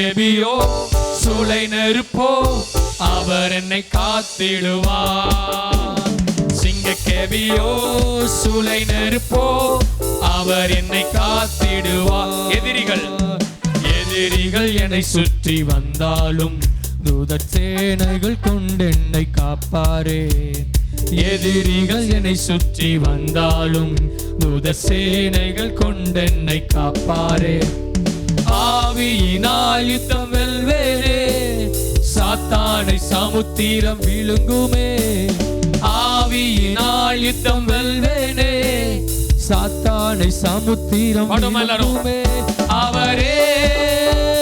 சிங்கக்கேபியோ சூளை நெருப்போ அவர் என்னை காத்திடுவார் சிங்கக்கேபியோ சூளை நெருப்போ அவர் என்னை காத்திடுவார் எதிரிகள் எதிரிகள் என்னை சுற்றி வந்தாலும் தூதர் சேனைகள் கொண்டு என்னை காப்பாரே எதிரிகள் என்னை சுற்றி வந்தாலும் தூதர் சேனைகள் கொண்டு என்னை காப்பாரே ஆவியினால் யுத்தம் வெல்வேனே. சாத்தானை சமுத்திரம் விழுங்குமே. ஆவியினால் யுத்தம் வெல்வேனே. சாத்தானை சமுத்திரம்? விழுங்குமே. அவரே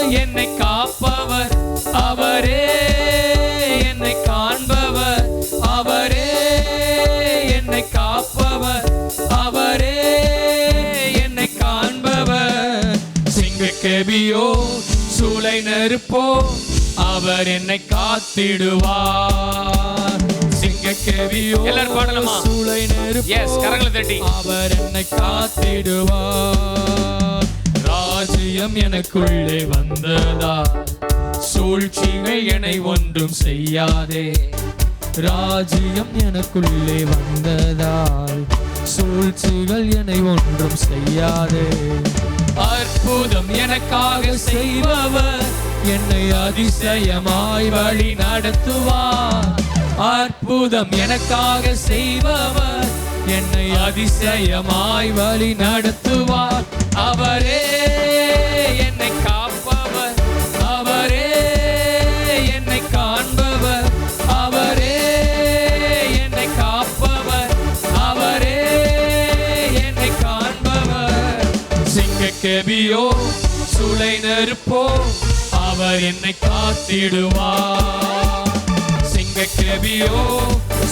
என்னை காப்பவர். அவரே சூளை நெருப்போ அவர் என்னை காத்திடுவார். சிங்கக்கேபியோ எல்லாரும் பாடலாமா? சூளை நெருப்போ? கரங்களை தட்டி. அவர் என்னை காத்திடுவார். ராஜ்யம் எனக்குள்ளே வந்ததா? சூழ்ச்சிகள் என்னை ஒன்றும் செய்யாதே. ராஜ்யம் எனக்குள்ளே வந்ததால் சூழ்ச்சிகள் என்னை ஒன்றும் செய்யாதே. அற்புதம் எனக்காக செய்பவர் என்னை அதிசயமாய் வழி நடத்துவார். அற்புதம் எனக்காக செய்பவர் என்னை அதிசயமாய் வழி நடத்துவார். அவரே என்னை காப்பவர். அவரே என்னை காண்பவர். அவரே என்னை காப்பவர். அவரே என்னை காண்பவர். சிங்க கெபியோ சுளை நெருப்போ அவர் என்னை காத்திடுவார் சிங்கக்கேபியோ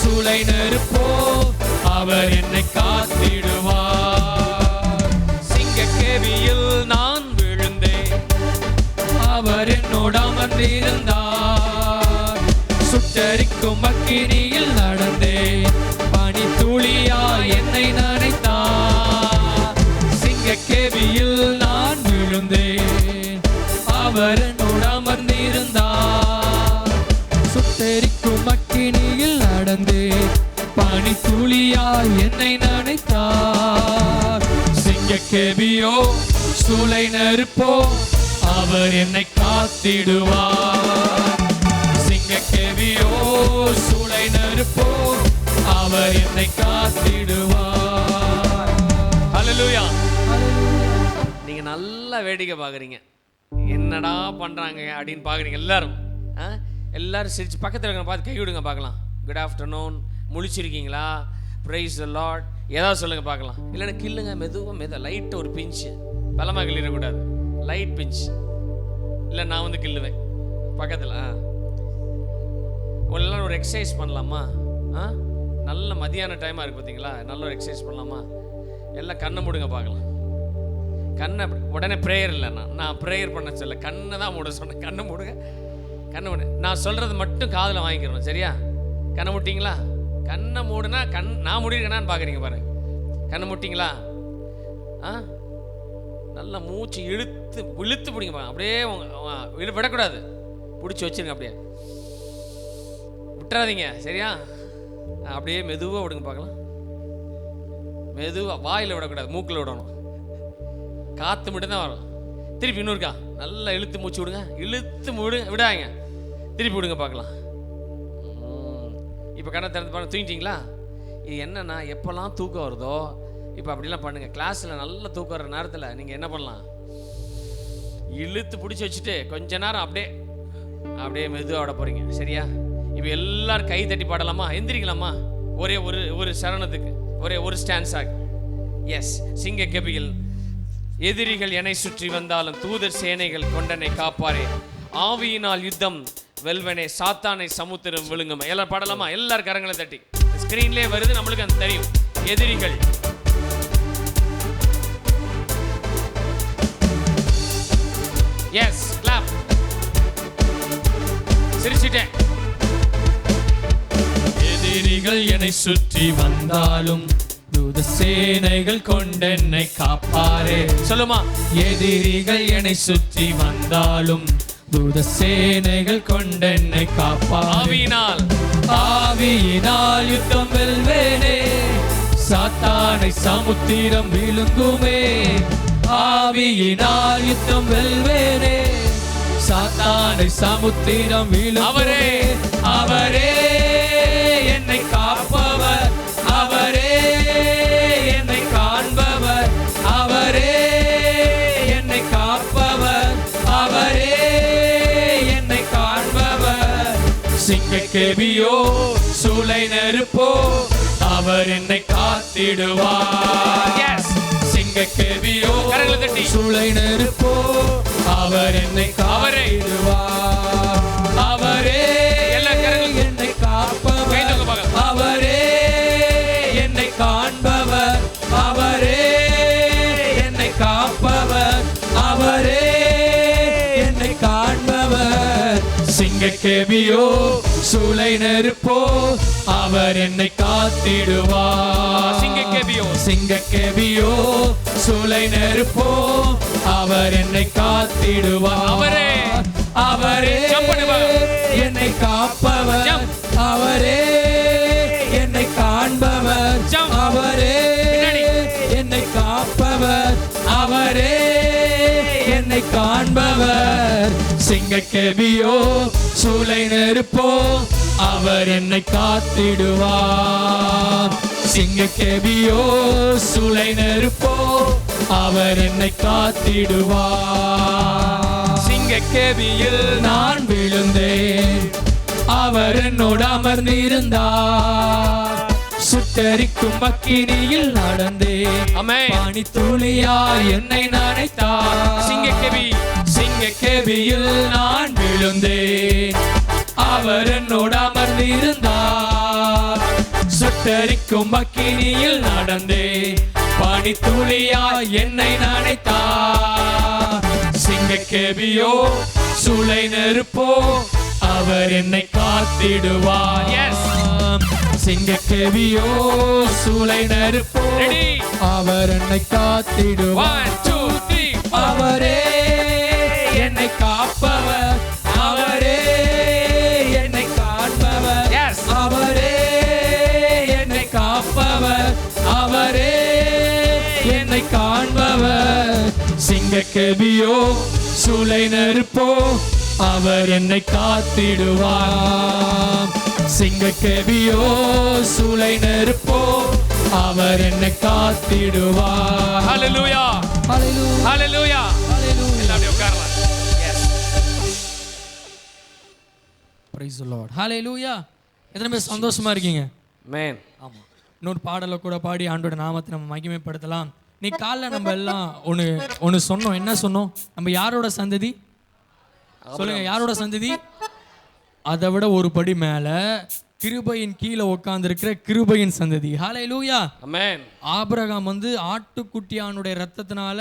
சூளை நெருப்போ அவர் என்னை காத்திடுவார் சிங்கக்கேபியில் நான் விழுந்தேன். அவர் என்னோட அமர்ந்திருந்தார். சுட்டரிக்கும் அக்கினியில் நடந்தேன். பனி துளியா என்னை நனைத்தார். சிங்கக்கேபியில் நான் விழுந்தேன். அவர் சுட்டரிக்கும் அக்கினியில் நடந்தேன் பனி துளியா என்னை நனைத்தார். சிங்கக்கேபியோ சூளை நெருப்போ அவர் என்னை காத்திடுவார். சிங்கக்கேவியோ சூளை நெருப்போ அவர் என்னை காத்திடுவார். ஹalleluya. நீங்க நல்லா வேடிக்கை பார்க்குறீங்க. என்னடா பண்றாங்க அப்படின்னு பார்க்குறீங்க எல்லாரும். ஆ? எல்லாரும் சிரிச்சு பக்கத்தில் இருக்கிற பார்த்து கை விடுங்க பார்க்கலாம். குட் ஆஃப்டர்நூன் முழிச்சிருக்கீங்களா? ப்ரைஸ் லார்ட் ஏதாவது சொல்லுங்க பார்க்கலாம். இல்லைன்னா கில்லுங்க மெதுவாக மெதுவாக லைட்டாக ஒரு பிஞ்சு பலமாக கிள்ளிடக்கூடாது. லைட் பிஞ்ச் இல்லை நான் வந்து கில்லுவேன் பக்கத்தில் ஆ. ஒரு ஒரு எக்ஸசைஸ் பண்ணலாமா? ஆ? நல்ல மதியான டைமாக இருக்குது பார்த்தீங்களா நல்ல ஒரு எக்ஸசைஸ் பண்ணலாமா? எல்லாம் கண்ணை மூடுங்க பார்க்கலாம். கண்ணை உடனே ப்ரேயர் இல்லை நான் நான் ப்ரேயர் பண்ண சொல்ல கண்ணை தான் மூட சொன்னேன். கண்ணை மூடுங்க. கண்ணை மூடு. நான் சொல்கிறது மட்டும் காதில் வாங்கிக்கிறணும் சரியா? கண்ணை முட்டிங்களா கண்ணை மூடுனா கண் நான் முடியிருக்கேனான்னு பார்க்குறீங்க பாரு கண்ணை முட்டிங்களா ஆ? நல்லா மூச்சு இழுத்து இழுத்து பிடிங்க பாருங்க. அப்படியே உங்கள் விடக்கூடாது. பிடிச்சி வச்சிருங்க அப்படியே. விட்டுறாதீங்க சரியா? அப்படியே மெதுவாக விடுங்க பார்க்கலாம். மெதுவாக வாயில் விடக்கூடாது மூக்கில் விடணும். காற்று மட்டும்தான் வரும். திருப்பி இன்னொருக்கா? நல்லா இழுத்து மூச்சு விடுங்க. இழுத்து விடு விடாங்க திருப்பி விடுங்க பார்க்கலாம். இப்போ கண்ணை திறந்து பாருங்க. தூங்கிட்டீங்களா? இது என்னன்னா எப்போல்லாம் தூக்கம் வருதோ இப்போ அப்படிலாம் பண்ணுங்கள் கிளாஸில் நல்லா தூக்கம் வர நேரத்தில் நீங்கள் என்ன பண்ணலாம்? இழுத்து பிடிச்சி வச்சுட்டு கொஞ்ச நேரம் அப்படியே அப்படியே மெதுவாக விட போகிறீங்க சரியா? இப்போ எல்லாரும் கை தட்டி பாடலாமா? எந்திரிக்கலாமா? ஒரே ஒரு ஒரு சரணத்துக்கு ஒரே ஒரு ஸ்டான்ஸாக எஸ் சிங்க கபிகள் எதிரிகள் என்னை சுற்றி வந்தாலும் தூதர் சேனைகள் கொண்டனை காப்பாரே. ஆவியினால் யுத்தம் வெல்வனே சாத்தானை சமுத்திரம் விழுங்கும்? எல்லாம் பாடலாமா? எல்லாரும் கரங்களை தட்டி. ஸ்கிரீன்லேயே வருது நம்மளுக்கு அது தெரியும். எதிரிகள். எஸ் கிளாப் சிரிச்சிட்டேன். எதிரிகள் என்னை சுற்றி வந்தாலும் தூத சேனைகள் கொண்டென்னை காப்பாரே. சொல்லுமா எதிரிகள் என்னை சுற்றி வந்தாலும் தூத சேனைகள் கொண்டென்னை காப்பாவினால் ஆவியினால். ஆவியினால் யுத்தம் வெல்வேனே. சாத்தானை சமுத்திரம் விழுங்குமே. ஆவியினால் யுத்தம் வெல்வேனே. சாத்தானை சமுத்திரம் விழுங்குமே. அவரே, அவரே என்னை காப்பவர். அவரே சிங்க கேபியோ சூளை நெருப்போ அவர் என்னை காத்திடுவார். சிங்க கேபியோ. சூளை நெருப்போ அவர் என்னை. காத்திடுவார் அவரே கேபியோ சூளை நெருப்போ அவர் என்னை காத்திடுவார் சிங்க கேபியோ. சிங்க கேபியோ சூளை நெருப்போ அவர் என்னை காத்திடுவார் அவரே. அவரே. என்னை காப்பவர். அவரே என்னை காண்பவர். அவரே. என்னை காப்பவர் அவரே என்னை காண்பவர் சிங்க கேபியோ சூளை நெருப்போ அவர் என்னை காத்திடுவார் சிங்க கேபியோ சூளை நெருப்போ அவர் என்னை காத்திடுவார் சிங்க கேபியில் நான் விழுந்தேன் அவர் என்னோடு அமர்ந்திருந்தார். சுட்டரிக்கும் அக்கினியில் நடந்தேன் ஆமென். பாணி துளியா என்னை நனைத்தார். சிங்க கேபி. சிங்க கேபியில் நான் விழுந்தேன். அவர் என்னோடு அமர்ந்திருந்தார். சுட்டரிக்கும் அக்கினியில் நடந்தேன். பனி துளியா என்னை நனைத்தார். சிங்க கேபியோ சுளை நெருப்போ அவர் என்னை காத்திடுவார். சிங்க கேபியோ சூளை நெருப்போ? அவர் என்னை காத்திடுவார். அவரே என்னை காப்பவர். அவரே என்னை காண்பவர். அவரே என்னை காப்பவர். அவரே என்னை காண்பவர். சிங்க கெபியோ சூளை நெருப்போ அவர் என்னை காத்திடுவார். சிங்க கெபியோ சூளை நெருப்போ அவர் என்னை காத்திடுவார். ஹalleluya ஹalleluya பிரைஸ் லார்ட் ஹalleluya எத்தனை பேர் சந்தோஷமா இருக்கீங்க? மேன் ஆமா. இன்னொரு பாடலை கூட பாடி ஆண்டோட நாமத்தை நம்ம மகிமைப்படுத்தலாம். நீ காலைல நம்ம எல்லாம் ஒன்று ஒன்று சொன்னோம். என்ன சொன்னோம்? நம்ம யாரோட சந்ததி? சொல்லுங்க யாரோட சந்ததி? அதை விட ஒரு படி மேல கிருபையின் கீழே உட்கார்ந்திருக்கிற கிருபையின் சந்ததி. ஹalleluya அமேன் ஆபிரகாம் வந்து ஆட்டுக்குட்டியானுடைய ரத்தத்தினால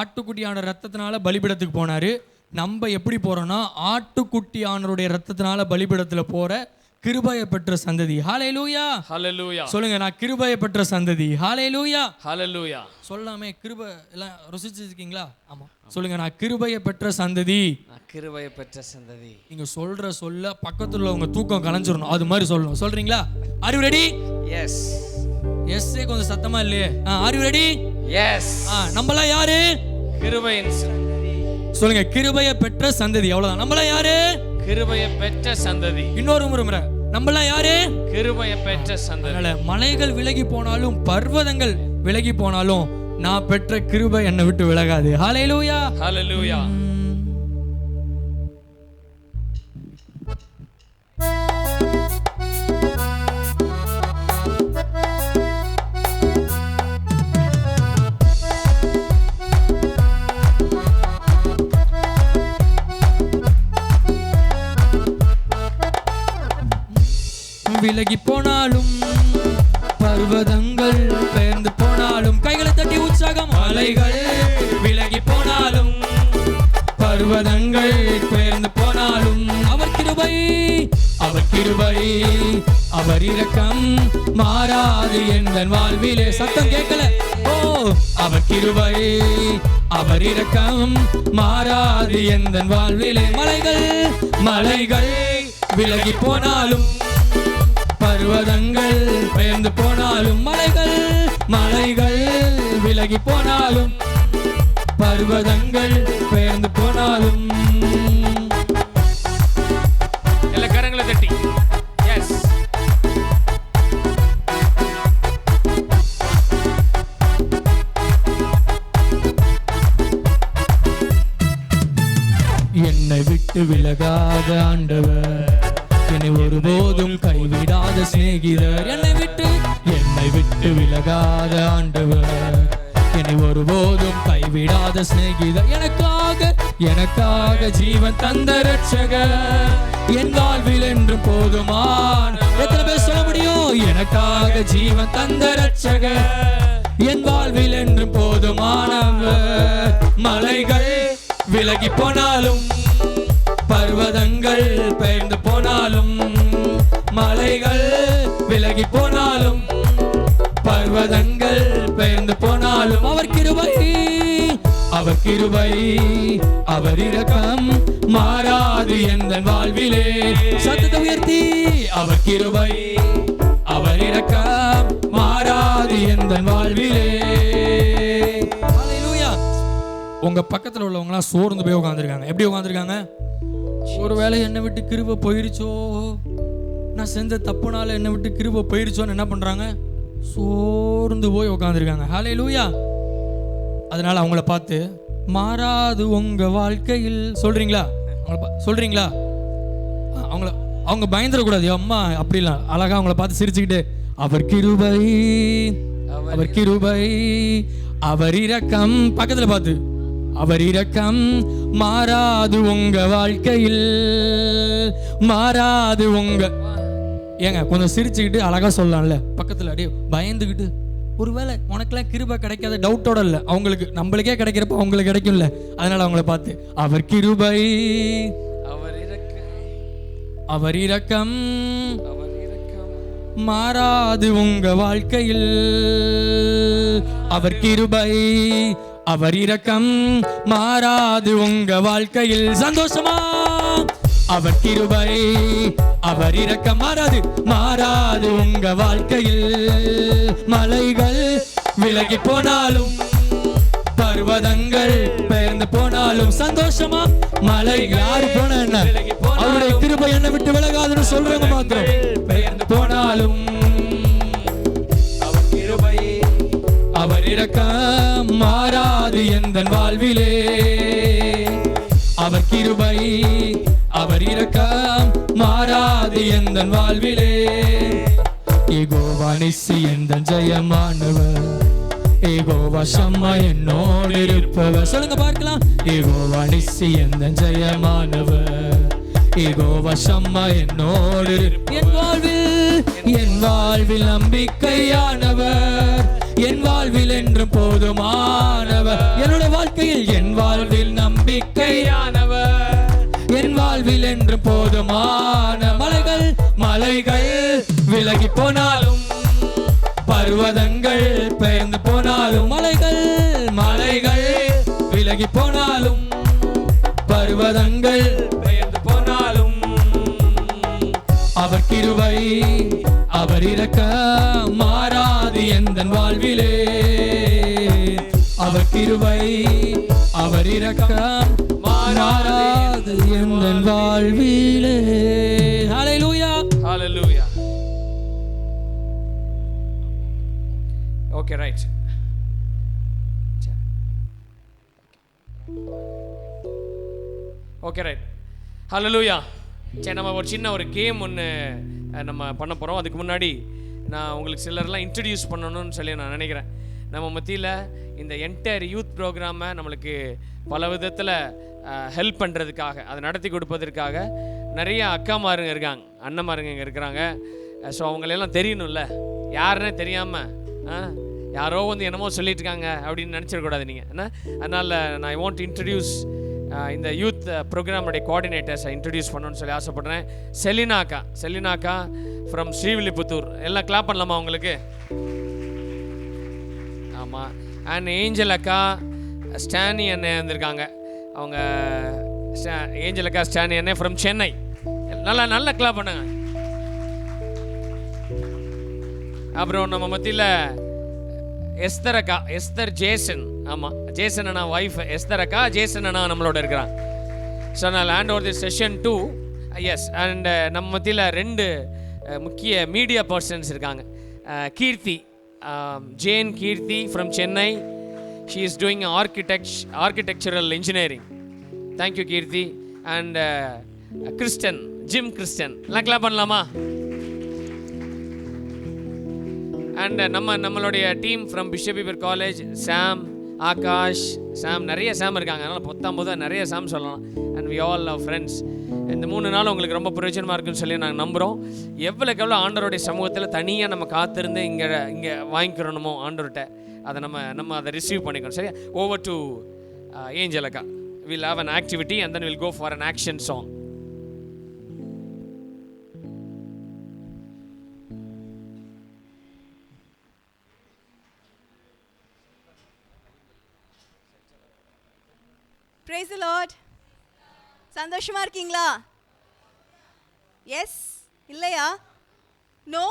ஆட்டுக்குட்டியான ரத்தத்தினால பலிபீடத்துக்கு போனாரு. நம்ம எப்படி போறோம்னா ஆட்டுக்குட்டியானருடைய ரத்தத்தினால பலிபீடத்துல போற கிருபையை பெற்ற சந்ததி. ஹalleluya. ஹalleluya. சொல்லுங்க நான் கிருபையை பெற்ற சந்ததி. ஹalleluya. ஹalleluya. சொல்லாமே கிருபை எல்லாம் ருசிச்சிருக்கீங்களா? ஆமா. சொல்லுங்க நான் கிருபையை பெற்ற சந்ததி. கிருபையை பெற்ற சந்ததி. நீங்க சொல்ற சொல்ல பக்கத்துல உள்ளவங்க தூக்கம் கலைஞ்சிரணும் அது மாதிரி சொல்லணும். சொல்றீங்களா? ஆர் யூ ரெடி எஸ் எஸ்ஸே கொஞ்சம் சத்தமா இல்லையே. ஆர் யூ ரெடி எஸ் நம்மளாம் யாரு? கிருபையின் சொல்லுங்க கிருபையை பெற்ற சந்ததி. அவ்வளவுதான். நம்மளாம் யாரு? கிருபையை பெற்ற சந்ததி. இன்னொரு முறை நம்மளாம் யாரு? கிருபையை பெற்ற சந்ததி. மலைகள் விலகி போனாலும் பர்வதங்கள் விலகி போனாலும் நான் பெற்ற கிருபை என்னை விட்டு விலகாது. ஹalleluya ஹalleluya விலகி போனாலும் பர்வதங்கள் பெயர்ந்து போனாலும் கைகளை தட்டி உற்சாகம் அலைகள் விலகி போனாலும் பர்வதங்கள் பெயர்ந்து போனாலும் அவர் கிருபை அவர் கிருபை அவர் இரக்கம் மாறாது எந்த வாழ்விலே. சத்தம் கேட்கல. ஓ அவர் கிருபை அவர் இரக்கம் மாறாது எந்த வாழ்விலே. மலைகள் மலைகள் விலகி போனாலும் பர்வதங்கள் பெயர்ந்து போனாலும் மலைகள் மலைகள் விலகி போனாலும் பர்வதங்கள் பெயர்ந்து போனாலும். எல்லா கரங்களை தட்டி. எஸ் என்னை விட்டு விலகாத ஆண்டவர் சிநேகிதர் என்னை விட்டு என்னை விட்டு விலகாத ஆண்டவர். என்னை ஒருபோதும் கைவிடாத சிநேகிதர் எனக்காக எனக்காக ஜீவன் தந்த ரட்சகர் என் வாழ்வில் என்று போதுமான் எத்தனை பேர் சொல்ல முடியும்? எனக்காக ஜீவன் தந்த ரட்சகர் என் வாழ்வில் என்று போதுமானவர். மலைகள் விலகி போனாலும் பர்வதங்கள் பெயர்ந்து போனாலும் மலைகள் விலகி போனாலும் பர்வதங்கள் பெயர்ந்து போனாலும் அவர் கிருபை அவர் கிருபை அவர் இரக்கம் மாறாது எந்த வாழ்விலே. சத்தத்தை உயர்த்தி அவர் கிருபை அவர் இரக்கம் மாறாது எந்த வாழ்விலே. உங்க பக்கத்துல உள்ளவங்கலாம் சோர்ந்து போய் உட்காந்துருக்காங்க எப்படி உட்காந்துருக்காங்க ஒருவேளை என்னை விட்டு கிருப போயிருச்சோ? நான் செஞ்ச தப்புனால என்னை விட்டு கிருப போயிருச்சோன்னு என்ன பண்ணுறாங்க சோர்ந்து போய் உட்காந்துருக்காங்க ஹாலே லூயா அதனால அவங்கள பார்த்து மாறாது உங்க வாழ்க்கையில். சொல்றீங்களா? அவங்கள பா- சொல்றீங்களா? அவங்கள அவங்க பயந்துடக்கூடாது அம்மா அப்படிலாம் அழகா அவங்கள பார்த்து சிரிச்சுக்கிட்டு அவர் கிருபை அவர் கிருபை அவர் இரக்கம். பக்கத்துல பார்த்து அவர் இரக்கம் மாறாது உங்க வாழ்க்கையில் மாறாது உங்க ஏங்க கொஞ்சம் சிரிச்சுக்கிட்டு அழகா சொல்லலாம்ல? பக்கத்துல அப்படியே பயந்துக்கிட்டு ஒருவேளை உனக்கெல்லாம் கிருபை கிடைக்காத டவுட்டோட இல்லை. அவங்களுக்கு நம்மளுக்கே கிடைக்கிறப்ப அவங்களுக்கு கிடைக்கும்ல. அதனால அவங்கள பார்த்து அவர் கிருபை அவர் அவர் இரக்கம். மாறாது உங்க வாழ்க்கையில். அவர் கிருபை அவர் இரக்கம் மாறாது உங்க வாழ்க்கையில். சந்தோஷமா? அவர் கிருபை அவர் இரக்கம். மாறாது மாறாது உங்க வாழ்க்கையில். மலைகள் விலகி போனாலும் பர்வதங்கள் பெயர்ந்து போனாலும் சந்தோஷமா? மலை யாரு போன என்ன? அவருடைய கிருபை என்ன விட்டு விலகாதுன்னு சொல்றவங்க மாத்திரம். பெயர்ந்து போனாலும் அவர் கிருபை அவர் இரக்கம். மாறாது எந்த வாழ்விலே. அவர் கிருபை அவர் இரக்கம் மாறாது எந்த வாழ்விலே. ஏகோவானிசி எந்த ஜெயமானவர். ஏகோவா சம்மா என்னோடு இருப்பவர். சொல்லுங்க பார்க்கலாம். ஏகோவானிசி எந்த ஜெயமானவர். ஏகோவா சம்மா என்னோடு என் வாழ்வில் என் வாழ்வில் நம்பிக்கையானவர். என் வாழ்வில் என்றும் போதுமானவர். என்னோட வாழ்க்கையில் என் வாழ்வில் நம்பிக்கையானவர். என்றும் போதுமான மலைகள் மலைகள் விலகி போனாலும் பர்வதங்கள் பெயர்ந்து போனாலும் மலைகள் மலைகள் விலகி போனாலும் பர்வதங்கள் பெயர்ந்து போனாலும் அவர் கிருவை அவர் இரக்க மாறாது எந்த வாழ்விலே. அவர் கிருவை அவர் இறக்க மாறாது எந்த வாழ்விலே. ஹalleluya Hallelujah. Okay, right. Okay right ஹalleluya சரி நம்ம ஒரு சின்ன ஒரு கேம் ஒன்று நம்ம பண்ண போகிறோம் அதுக்கு முன்னாடி நான் உங்களுக்கு சிலர்லாம் இன்ட்ரடியூஸ் பண்ணணும்னு சொல்லி நான் நினைக்கிறேன். நம்ம மத்தியில் இந்த என்டையர் யூத் ப்ரோக்ராமை நம்மளுக்கு பல விதத்தில் ஹெல்ப் பண்ணுறதுக்காக அதை நடத்தி கொடுப்பதற்காக நிறைய அக்காமாருங்க இருக்காங்க அண்ணன்மாருங்க இங்கே இருக்கிறாங்க. ஸோ அவங்களெல்லாம் தெரியணும்ல. யாருன்னே தெரியாமல் யாரோ வந்து என்னமோ சொல்லிட்டு இருக்காங்க அப்படின்னு நினச்சிடக்கூடாது நீங்கள் என்ன? அதனால் நான் ஐ வாண்ட் இன்ட்ரடியூஸ் இந்த யூத் ப்ரோக்ராமுடைய கோஆர்டினேட்டர்ஸை இன்ட்ரடியூஸ் பண்ணணும்னு சொல்லி ஆசைப்பட்றேன். செலினாக்கா செலினாக்கா ஃப்ரம் ஸ்ரீவில்லிபுத்தூர். எல்லாம் கிளாப் பண்ணலாமா உங்களுக்கு? ஆமாம் அண்ட் ஏஞ்சல் அக்கா ஸ்டானி அண்ணன் வந்திருக்காங்க. அவங்க ஸ்டா- ஏஞ்சல் அக்கா ஸ்டானி அண்ணன் ஃப்ரம் சென்னை நல்லா நல்ல கிளாப் பண்ணுங்க. அப்புறம் நம்ம மத்தியில் எஸ்தர் அக்கா எஸ்தர் ஜேசன் ஆமாம் ஜேசன் அண்ணா ஒய்ஃப் எஸ்தர் அக்கா ஜேசன் அண்ணா நம்மளோட இருக்கிறான். ஸோ நான் land over the session to S and நம்ம மத்தியில் ரெண்டு முக்கிய மீடியா பர்சன்ஸ் இருக்காங்க. Keerthi Jane Keerthi from Chennai she is doing architect architectural engineering thank you Keerthi and Kristen Jim Kristen எல்லாம் கிளாப் பண்ணலாமா? அண்ட் நம்ம நம்மளுடைய team from Bishop Heber college Sam Akash Sam நிறைய சாம் இருக்காங்க. அதனால் பத்தொம்பது நிறைய சாம் சொல்லலாம். And we all love friends இந்த மூணு நாள் உங்களுக்கு ரொம்ப பிரயோஜனமாக இருக்குன்னு சொல்லி நாங்கள் நம்புகிறோம் எவ்வளோக்கு எவ்வளோ ஆண்டவருடைய சமூகத்தில் தனியாக நம்ம காத்திருந்து இங்கே இங்கே வாங்கிக்கிறணுமோ ஆண்டவர்கிட்ட அதை நம்ம நம்ம அதை ரிசீவ் பண்ணிக்கணும் சரியா? Over to ஏஞ்சலக்கா will have an activity and then will go for an action song praise the lord. சந்தோஷமா இருக்கீங்களா? எஸ் இல்லையா? நோ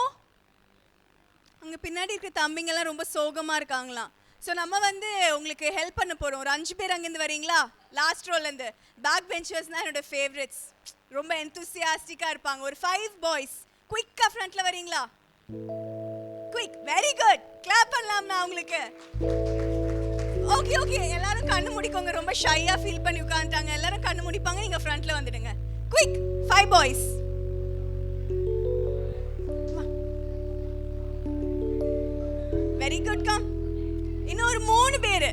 அங்கே பின்னாடி இருக்க தம்பிங்கெல்லாம் ரொம்ப சோகமாக இருக்காங்களாம். ஸோ நம்ம வந்து உங்களுக்கு ஹெல்ப் பண்ண போகிறோம் ஒரு அஞ்சு பேர் அங்கேருந்து வரீங்களா? லாஸ்ட் ரோலேருந்து பேக் பெஞ்சர்ஸ்னால் என்னோட ஃபேவரட்ஸ் ரொம்ப என்தூசியாஸ்டிக்காக இருப்பாங்க. ஒரு ஃபைவ் பாய்ஸ் குயிக்காக ஃப்ரண்ட்டில் வரீங்களா? குயிக் வெரி குட் கிளாப் பண்ணலாம்னா உங்களுக்கு. ஓகே ஓகே எல்லாரும் கண்ணு முடிக்கோங்க. ரொம்ப ஷையா ஃபீல் பண்ணி உட்காந்துட்டாங்க எல்லாரும் கண்ணு முடிப்பாங்க. நீங்க ஃப்ரண்ட்ல வந்துடுங்க. Quick five boys very good come இன்னும் ஒரு மூணு பேரு.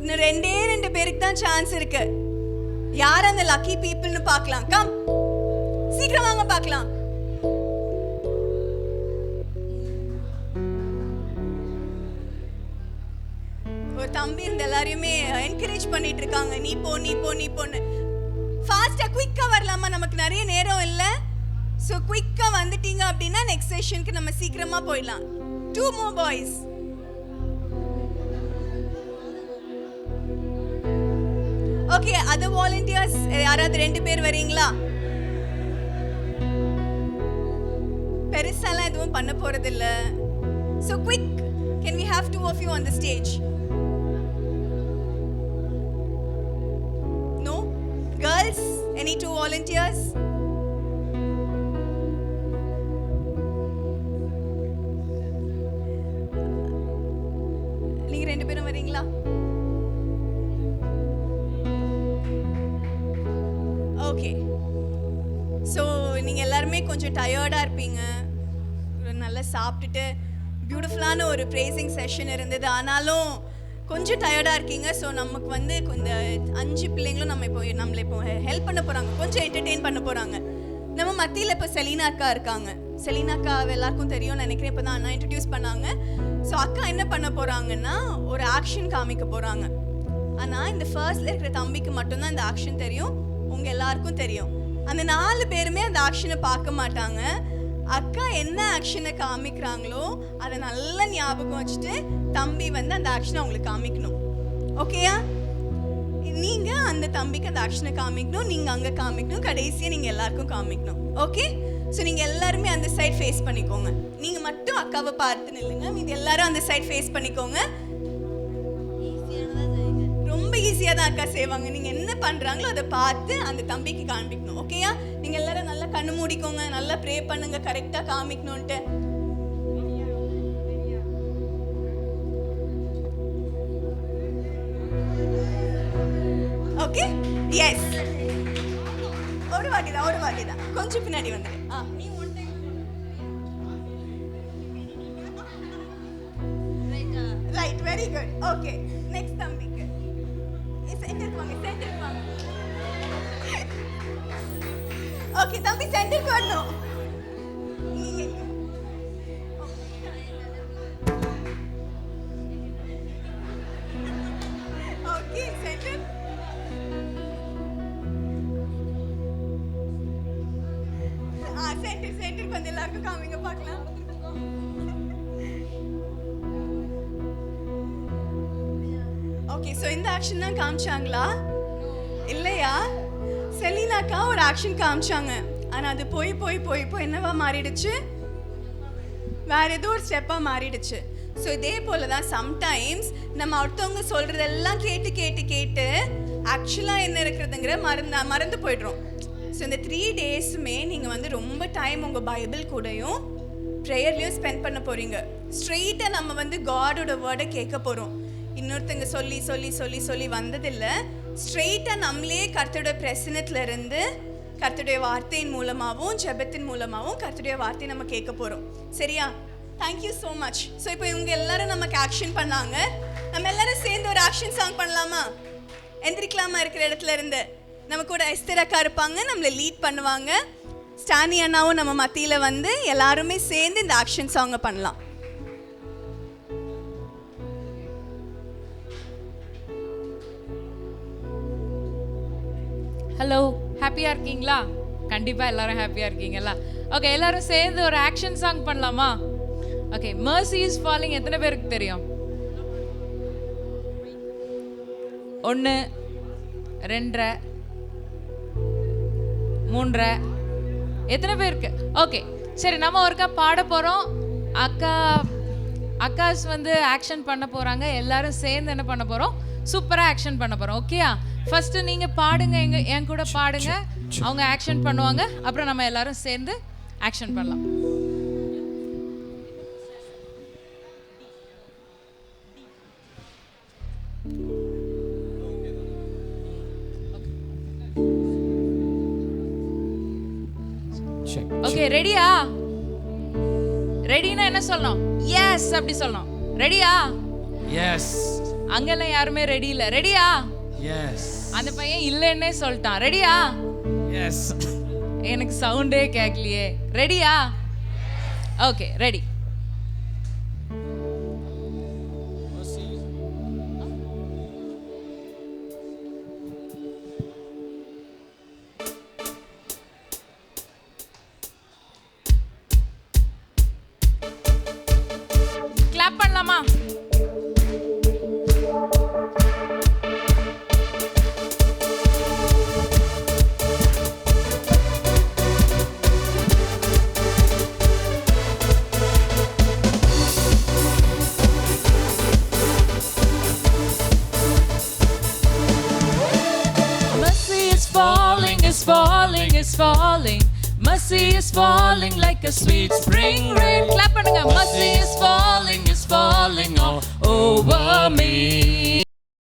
இன்னும் ரெண்டே ரெண்டு பேருக்கு தான் சான்ஸ் இருக்கு. யார் அந்த லக்கி பீப்புள்னு பார்க்கலாம். கம் சீக்கிரம் வாங்க பார்க்கலாம். தம்பி இந்த எல்லாரையுமே என்கரேஜ் பண்ணிட்டு இருக்காங்க. நீ போ நீ போ நீ போன்னு. ஃபாஸ்ட்டாக குயிக்காக வரலாமா? நமக்கு நிறைய நேரம் இல்லை. ஸோ குயிக்காக வந்துட்டீங்க அப்படின்னா நெக்ஸ்ட் செஷனுக்கு நம்ம சீக்கிரமாக போயிடலாம். டூ மோ பாய்ஸ் ஓகே அதர் வாலண்டியர்ஸ் யாராவது ரெண்டு பேர் வரீங்களா? பெருசாலாம் எதுவும் பண்ண போறது இல்ல so quick can we have two of you on the stage volunteers? நீங்க ரெண்டு பேரும் வரீங்களா? ஓகே ஸோ நீங்கள் எல்லாருமே கொஞ்சம் டயர்டாக இருப்பீங்க. ஒரு நல்லா சாப்பிட்டுட்டு பியூட்டிஃபுல்லான ஒரு ப்ரேசிங் செஷன் இருந்தது. ஆனாலும் கொஞ்சம் டயர்டாக இருக்கீங்க. ஸோ நமக்கு வந்து இந்த அஞ்சு பிள்ளைங்களும் நம்ம இப்போ நம்மளை இப்போ ஹெல்ப் பண்ண போகிறாங்க கொஞ்சம் என்டர்டெயின் பண்ண போகிறாங்க நம்ம மத்தியில் இப்போ செலீனா அக்கா இருக்காங்க. செலீனா அக்கா எல்லாருக்கும் தெரியும் நினைக்கிறேன். இப்போ தான் அண்ணா இன்ட்ரடியூஸ் பண்ணாங்க. ஸோ அக்கா என்ன பண்ண போகிறாங்கன்னா ஒரு ஆக்ஷன் காமிக்க போகிறாங்க ஆனால் இந்த ஃபர்ஸ்ட்ல இருக்கிற தம்பிக்கு மட்டும்தான் இந்த ஆக்ஷன் தெரியும். உங்கள் எல்லாருக்கும் தெரியும். அந்த நாலு பேருமே அந்த ஆக்ஷனை பார்க்க மாட்டாங்க. அக்கா என்ன ஆக்ஷனை காமிக்கிறாங்களோ அதை நல்லா ஞாபகம் வச்சுட்டு தம்பி வந்து அந்த ஆக்ஷனை அவங்களுக்கு காமிக்கணும். ஓகேயா நீங்க அந்த தம்பிக்கு அந்த ஆக்ஷனை காமிக்கணும் நீங்க அங்க காமிக்கணும் கடைசியா நீங்க எல்லாருக்கும் காமிக்கணும். ஓகே ஸோ நீங்க எல்லாருமே அந்த சைட் ஃபேஸ் பண்ணிக்கோங்க. நீங்க மட்டும் அக்காவை பார்த்து நில்லுங்க. மீதி எல்லாரும் அந்த சைட் ஃபேஸ் பண்ணிக்கோங்க. ரொம்ப ஈஸியாக தான் அக்கா செய்வாங்க. நீங்கள் என்ன பண்ணுறாங்களோ அதை பார்த்து அந்த தம்பிக்கு காண்பிக்கணும் ஓகேயா நீங்கள் எல்லாரும் நல்லா கண்ணு மூடிக்கோங்க நல்லா ப்ரே பண்ணுங்க கரெக்டாக காமிக்கணுன்ட்டு ஓகே எஸ் ஒரு வாட்டி தான் ஒரு வாட்டி தான் கொஞ்சம் பின்னாடி வந்துடு ஆ நீ one time right very good okay next தம்பி ஓகே தம்பி சென்டருக்கு வரணும். நீங்க இங்க. ஓகே சென்டர் ஆ மைக் வந்து எல்லாருக்கும் காமிங்க பார்க்கலாம். ஓகே ஸோ இந்த ஆக்ஷன் தான் காமிச்சாங்களா? இல்லையா? செலினாக்கா ஒரு ஆக்ஷன் காமிச்சாங்க. ஆனா அது போய் போய் போய் போய் என்னவா மாறிடுச்சு? வேற ஏதோ ஒரு ஸ்டெப்பாக மாறிடுச்சு. ஸோ இதே போல தான் சம்டைம்ஸ் நம்ம அடுத்தவங்க சொல்றதெல்லாம் கேட்டு கேட்டு கேட்டு ஆக்சுவலாக என்ன இருக்கிறதுங்கிற மறந்து மறந்து போயிடுறோம். ஸோ இந்த த்ரீ டேஸுமே நீங்கள் வந்து ரொம்ப டைம் உங்கள் பைபிள் கூடயும் ப்ரேயர்லையும் ஸ்பெண்ட் பண்ண போகிறீங்க ஸ்ட்ரெயிட்டாக நம்ம வந்து காடோட வேர்டை கேட்க போகிறோம் இன்னொருத்தங்க சொல்லி சொல்லி சொல்லி சொல்லி வந்ததில்லை. ஸ்ட்ரெயிட்டாக நம்மளே கர்த்தருடைய பிரசனத்துல இருந்து கர்த்தருடைய வார்த்தையின் மூலமாகவும் ஜெபத்தின் மூலமாகவும் கர்த்தருடைய வார்த்தையை நம்ம கேட்க போகிறோம் சரியா? தேங்க்யூ ஸோ மச் ஸோ இப்போ இவங்க எல்லாரும் நமக்கு ஆக்ஷன் பண்ணாங்க. நம்ம எல்லாரும் சேர்ந்து ஒரு ஆக்ஷன் சாங் பண்ணலாமா? எந்திரிக்கலாமா இருக்கிற இடத்துல இருந்து? நம்ம கூட எஸ்தர் அக்கா இருப்பாங்க நம்மளை லீட் பண்ணுவாங்க. ஸ்டானி அண்ணாவும் நம்ம மத்தியில் வந்து எல்லாருமே சேர்ந்து இந்த ஆக்ஷன் சாங்கை பண்ணலாம். ஹலோ ஹாப்பியாக இருக்கீங்களா? கண்டிப்பாக எல்லாரும் ஹாப்பியாக இருக்கீங்களா ஓகே எல்லாரும் சேர்ந்து ஒரு ஆக்ஷன் சாங் பண்ணலாமா? ஓகே மர்சி இஸ் ஃபாலிங் எத்தனை பேருக்கு தெரியும்? ஒன்று ரெண்டரை மூன்றரை எத்தனை பேருக்கு? ஓகே சரி நம்ம ஒருக்கா பாட போகிறோம் அக்கா அக்காஸ் வந்து ஆக்ஷன் பண்ண போகிறாங்க எல்லாரும் சேர்ந்து என்ன பண்ண போகிறோம் சூப்பராக ஆக்ஷன் பண்ண போகிறோம் ஓகேயா ஃபஸ்ட்டு நீங்கள் பாடுங்க எங்க என் கூட பாடுங்க. அவங்க ஆக்ஷன் பண்ணுவாங்க. அப்புறம் நம்ம எல்லாரும் சேர்ந்து ஆக்ஷன் பண்ணலாம். ஓகே ரெடியா ரெடினா என்ன சொல்லணும்? எஸ் அப்படி சொல்லணும். ரெடியா எஸ் அங்கெல்லாம் யாருமே ரெடி இல்லை. ரெடியா எஸ் அந்த பையன் இல்லைன்னே சொல்லிட்டான். ரெடியா எஸ் எனக்கு சவுண்டே கேட்கலையே ரெடியா okay ready a sweet spring